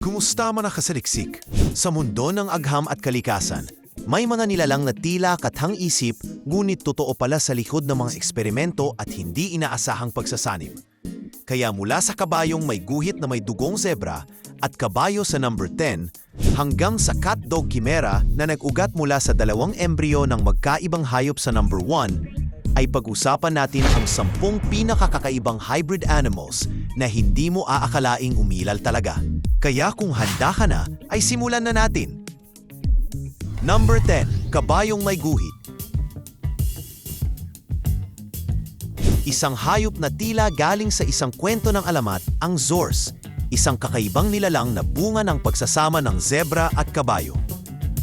Kumusta mga kasaliksik? Sa mundo ng agham at kalikasan, may mga nilalang na tila kathang isip ngunit totoo pala sa likod ng mga eksperimento at hindi inaasahang pagsasanib. Kaya mula sa kabayong may guhit na may dugong zebra at kabayo sa number 10 hanggang sa cat dog chimera na nag-ugat mula sa dalawang embryo ng magkaibang hayop sa number 1 ay pag-usapan natin ang sampung pinakakakaibang hybrid animals na hindi mo aakalaing umilal talaga. Kaya kung handa ka na, ay simulan na natin. Number 10. Kabayong may guhit. Isang hayop na tila galing sa isang kwento ng alamat, ang Zors, isang kakaibang nilalang na bunga ng pagsasama ng zebra at kabayo.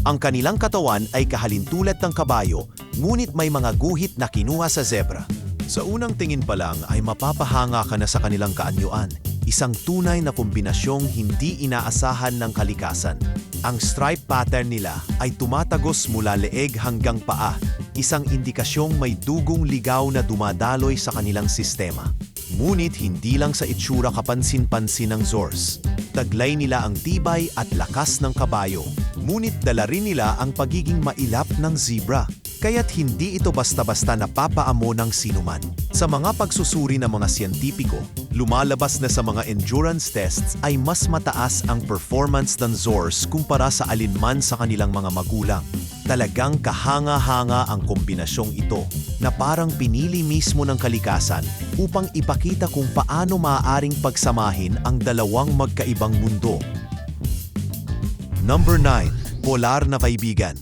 Ang kanilang katawan ay kahalintulad ng kabayo, ngunit may mga guhit na kinuha sa zebra. Sa unang tingin pa lang ay mapapahanga ka na sa kanilang kaanyuan. Isang tunay na kombinasyong hindi inaasahan ng kalikasan. Ang stripe pattern nila ay tumatagos mula leeg hanggang paa, isang indikasyong may dugong ligaw na dumadaloy sa kanilang sistema. Ngunit hindi lang sa itsura kapansin-pansin ng Zors. Taglay nila ang tibay at lakas ng kabayo, ngunit dala rin nila ang pagiging mailap ng zebra. Kaya't hindi ito basta-basta napapaamo ng sinuman. Sa mga pagsusuri ng mga siyentipiko, lumalabas na sa mga endurance tests ay mas mataas ang performance ng Zors kumpara sa alinman sa kanilang mga magulang. Talagang kahanga-hanga ang kombinasyong ito na parang pinili mismo ng kalikasan upang ipakita kung paano maaaring pagsamahin ang dalawang magkaibang mundo. Number 9. Polar na kaibigan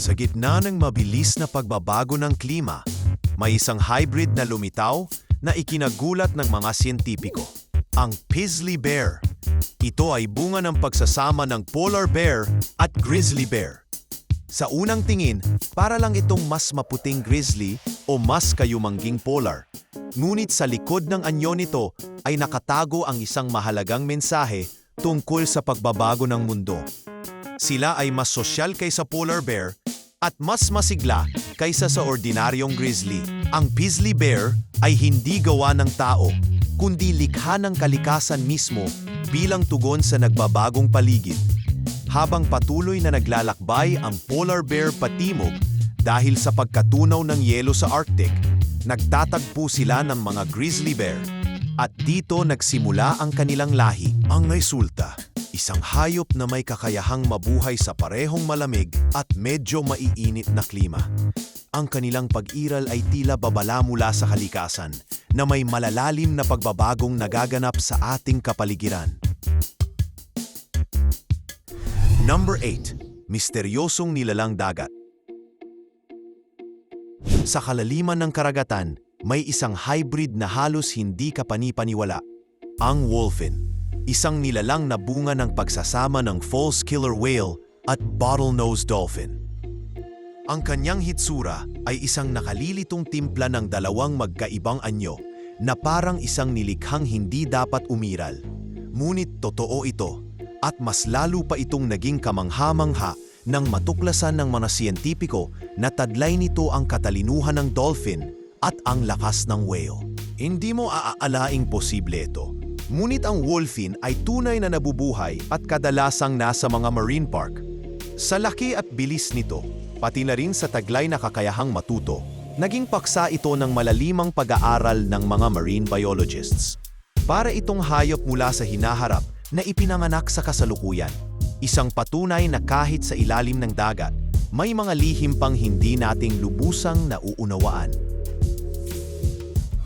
Sa gitna ng mabilis na pagbabago ng klima, may isang hybrid na lumitaw na ikinagulat ng mga siyentipiko, ang Paisley Bear. Ito ay bunga ng pagsasama ng polar bear at grizzly bear. Sa unang tingin, para lang itong mas maputing grizzly o mas kayumangging polar. Ngunit sa likod ng anyo nito ay nakatago ang isang mahalagang mensahe tungkol sa pagbabago ng mundo. Sila ay mas sosyal kaysa polar bear at mas masigla kaysa sa ordinaryong grizzly. Ang Paisley Bear ay hindi gawa ng tao, kundi likha ng kalikasan mismo bilang tugon sa nagbabagong paligid. Habang patuloy na naglalakbay ang polar bear patimog dahil sa pagkatunaw ng yelo sa Arctic, nagtatagpo sila ng mga grizzly bear. At dito nagsimula ang kanilang lahi. Ang resulta, isang hayop na may kakayahang mabuhay sa parehong malamig at medyo maiinit na klima. Ang kanilang pag-iral ay tila babala mula sa kalikasan na may malalalim na pagbabagong nagaganap sa ating kapaligiran. Number 8. Misteryosong nilalang dagat. Sa kalaliman ng karagatan, may isang hybrid na halos hindi kapanipaniwala. Ang wolfin, isang nilalang na bunga ng pagsasama ng false killer whale at bottlenose dolphin. Ang kanyang hitsura ay isang nakalilitong timpla ng dalawang magkaibang anyo na parang isang nilikhang hindi dapat umiral. Ngunit totoo ito at mas lalo pa itong naging kamangha-mangha nang matuklasan ng mga siyentipiko na taglay nito ang katalinuhan ng dolphin at ang lakas ng whale. Hindi mo aaalaing posible ito. Ngunit ang wolfin ay tunay na nabubuhay at kadalasang nasa mga marine park. Sa laki at bilis nito, pati na rin sa taglay na kakayahang matuto, naging paksa ito ng malalimang pag-aaral ng mga marine biologists. Para itong hayop mula sa hinaharap na ipinanganak sa kasalukuyan. Isang patunay na kahit sa ilalim ng dagat, may mga lihim pang hindi nating lubusang nauunawaan.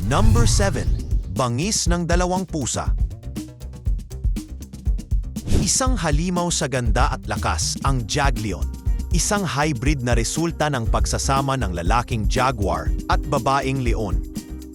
Number 7. Bangis ng dalawang pusa. Isang halimaw sa ganda at lakas ang Jaglion. Isang hybrid na resulta ng pagsasama ng lalaking jaguar at babaeng leon.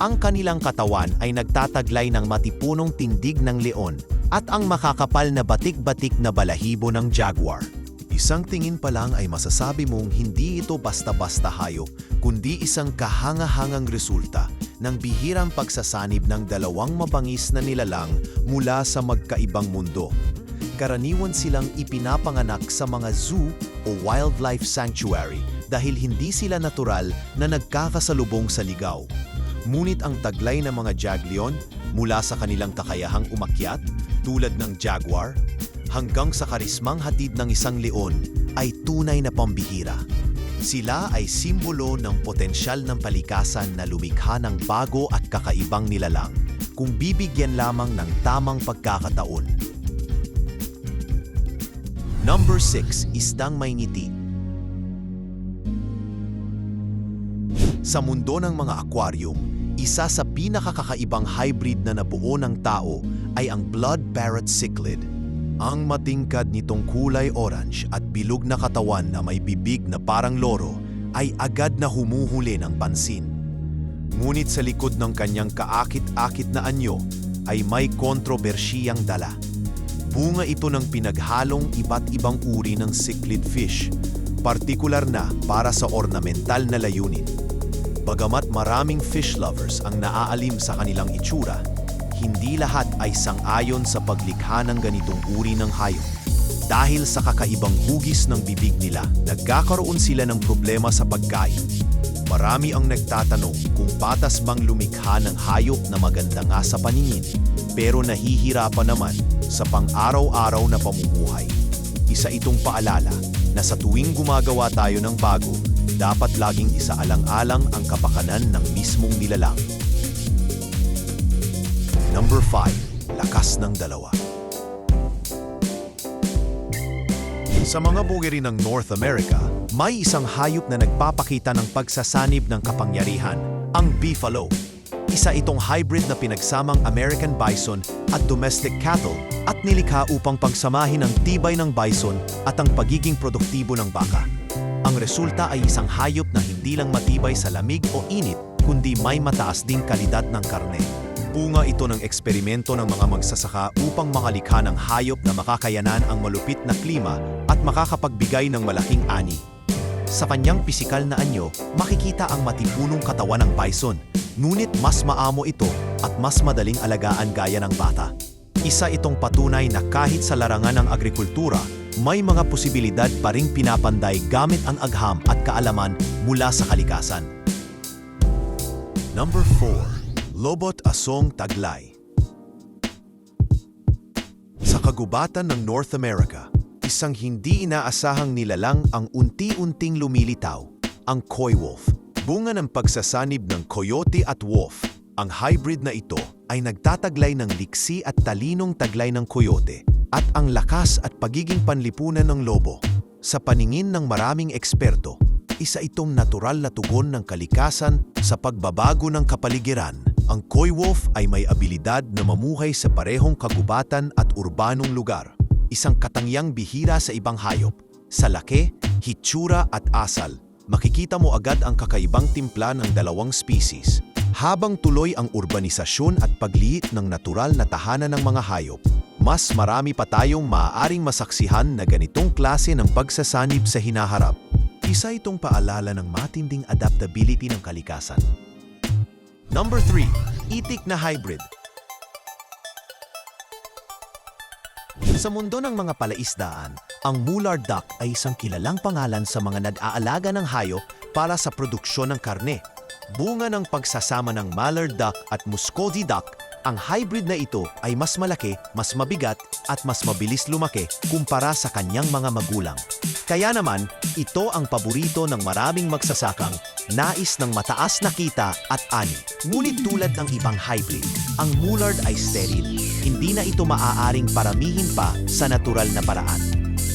Ang kanilang katawan ay nagtataglay ng matipunong tindig ng leon at ang makakapal na batik-batik na balahibo ng jaguar. Isang tingin pa lang ay masasabi mong hindi ito basta-basta hayop, kundi isang kahanga-hangang resulta ng bihirang pagsasanib ng dalawang mabangis na nilalang mula sa magkaibang mundo. Karaniwan silang ipinapanganak sa mga zoo o wildlife sanctuary dahil hindi sila natural na nagkakasalubong sa ligaw. Ngunit ang taglay ng mga jaglion, Mula sa kanilang kakayahang umakyat, tulad ng jaguar, hanggang sa karismang hatid ng isang leon, ay tunay na pambihira. Sila ay simbolo ng potensyal ng palikasan na lumikha ng bago at kakaibang nilalang kung bibigyan lamang ng tamang pagkakataon. Number 6, Isdang May Ngiti. Sa mundo ng mga aquarium, isa sa pinakakakaibang hybrid na nabuo ng tao ay ang blood parrot cichlid. Ang matingkad nitong kulay orange at bilog na katawan na may bibig na parang loro ay agad na humuhuli ng pansin. Ngunit sa likod ng kanyang kaakit-akit na anyo ay may kontrobersyang dala. Bunga ito ng pinaghalong iba't ibang uri ng cichlid fish, partikular na para sa ornamental na layunin. Bagamat maraming fish lovers ang naaalim sa kanilang itsura, hindi lahat ay sang-ayon sa paglikha ng ganitong uri ng hayop. Dahil sa kakaibang hugis ng bibig nila, nagkakaroon sila ng problema sa pagkain. Marami ang nagtatanong kung patas bang lumikha ng hayop na maganda nga sa paningin, pero nahihirapan naman sa pang-araw-araw na pamumuhay. Isa itong paalala na sa tuwing gumagawa tayo ng bago, dapat laging isaalang-alang ang kapakanan ng mismong nilalang. Number 5. Lakas ng dalawa. Sa mga bugiri ng North America, may isang hayop na nagpapakita ng pagsasanib ng kapangyarihan, ang beefalo. Isa itong hybrid na pinagsamang American bison at domestic cattle at nilikha upang pagsamahin ang tibay ng bison at ang pagiging produktibo ng baka. Ang resulta ay isang hayop na hindi lang matibay sa lamig o init, kundi may mataas ding kalidad ng karne. Bunga ito ng eksperimento ng mga magsasaka upang makalikha ng hayop na makakayanan ang malupit na klima at makakapagbigay ng malaking ani. Sa kanyang pisikal na anyo, makikita ang matipunong katawan ng bison, ngunit mas maamo ito at mas madaling alagaan gaya ng bata. Isa itong patunay na kahit sa larangan ng agrikultura, may mga posibilidad pa ring pinapanday gamit ang agham at kaalaman mula sa kalikasan. Number 4. Lobot Asong Taglay Sa kagubatan ng North America, isang hindi inaasahang nilalang ang unti-unting lumilitaw, ang coy wolf. Bunga ng pagsasanib ng coyote at wolf, ang hybrid na ito ay nagtataglay ng liksi at talinong taglay ng coyote at ang lakas at pagiging panlipunan ng lobo. Sa paningin ng maraming eksperto, isa itong natural na tugon ng kalikasan sa pagbabago ng kapaligiran. Ang coy wolf ay may abilidad na mamuhay sa parehong kagubatan at urbanong lugar. Isang katangyang bihira sa ibang hayop. Sa laki, hitsura at asal, makikita mo agad ang kakaibang timpla ng dalawang species. Habang tuloy ang urbanisasyon at pagliit ng natural na tahanan ng mga hayop, mas marami pa tayong maaaring masaksihan na ganitong klase ng pagsasanib sa hinaharap. Isa itong paalala ng matinding adaptability ng kalikasan. Number 3. Itik na hybrid. Sa mundo ng mga palaisdaan, ang mullard duck ay isang kilalang pangalan sa mga nag-aalaga ng hayop para sa produksyon ng karne. Bunga ng pagsasama ng mallard duck at muscovy duck, ang hybrid na ito ay mas malaki, mas mabigat at mas mabilis lumaki kumpara sa kanyang mga magulang. Kaya naman, ito ang paborito ng maraming magsasakang nais ng mataas na kita at ani. Ngunit tulad ng ibang hybrid, ang mullard ay sterile. Hindi na ito maaaring paramihin pa sa natural na paraan.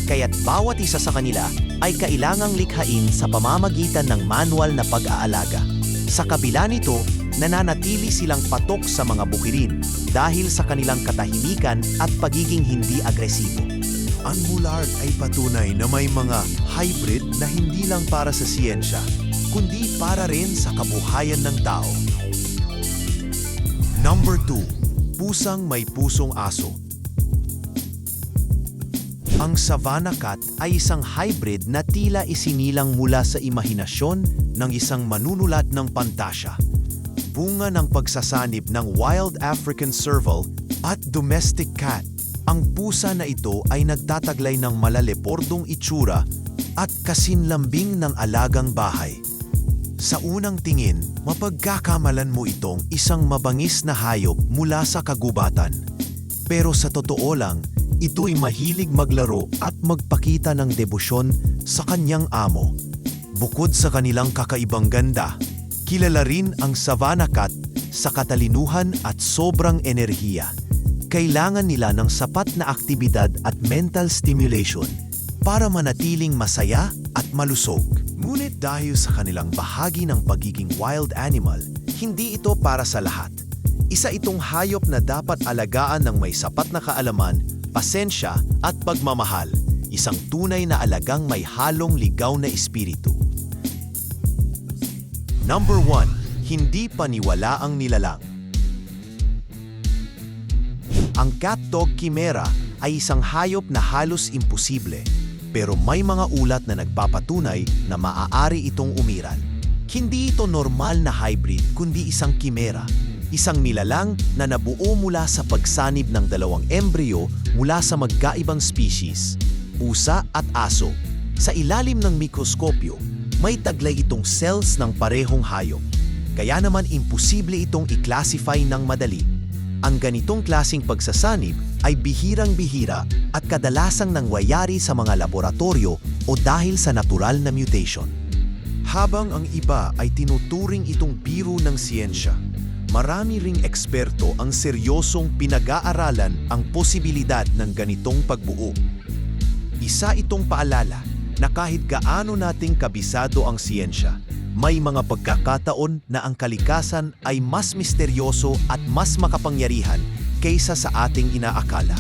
Kaya't bawat isa sa kanila ay kailangang likhain sa pamamagitan ng manual na pag-aalaga. Sa kabila nito, nananatili silang patok sa mga bukirin dahil sa kanilang katahimikan at pagiging hindi agresibo. Ang mullard ay patunay na may mga hybrid na hindi lang para sa siyensya, kundi para rin sa kabuhayan ng tao. Number 2. Pusang may pusong aso. Ang Savannah Cat ay isang hybrid na tila isinilang mula sa imahinasyon ng isang manunulat ng pantasya. Bunga ng pagsasanib ng wild African serval at domestic cat. Ang pusa na ito ay nagtataglay ng malalepordong itsura at kasinlambing ng alagang bahay. Sa unang tingin, mapagkakamalan mo itong isang mabangis na hayop mula sa kagubatan. Pero sa totoo lang, ito'y mahilig maglaro at magpakita ng debosyon sa kanyang amo. Bukod sa kanilang kakaibang ganda, kilala rin ang Savannah Cat sa katalinuhan at sobrang enerhiya. Kailangan nila ng sapat na aktibidad at mental stimulation para manatiling masaya at malusog. Ngunit dahil sa kanilang bahagi ng pagiging wild animal, hindi ito para sa lahat. Isa itong hayop na dapat alagaan ng may sapat na kaalaman, pasensya at pagmamahal. Isang tunay na alagang may halong ligaw na espiritu. Number 1. Hindi paniwala ang nilalang. Ang cat dog chimera ay isang hayop na halos imposible, pero may mga ulat na nagpapatunay na maaari itong umiral. Hindi ito normal na hybrid kundi isang chimera, isang nilalang na nabuo mula sa pagsanib ng dalawang embryo mula sa magkaibang species, pusa at aso. Sa ilalim ng mikroskopyo, may taglay itong cells ng parehong hayop. Kaya naman imposible itong i-classify ng madali. Ang ganitong klasing pagsasanib ay bihirang-bihira at kadalasang nangyayari sa mga laboratorio o dahil sa natural na mutation. Habang ang iba ay tinuturing itong biro ng siyensya, marami ring eksperto ang seryosong pinag-aaralan ang posibilidad ng ganitong pagbuo. Isa itong paalala na kahit gaano nating kabisado ang siyensya, may mga pagkakataon na ang kalikasan ay mas misteryoso at mas makapangyarihan kaysa sa ating inaakala.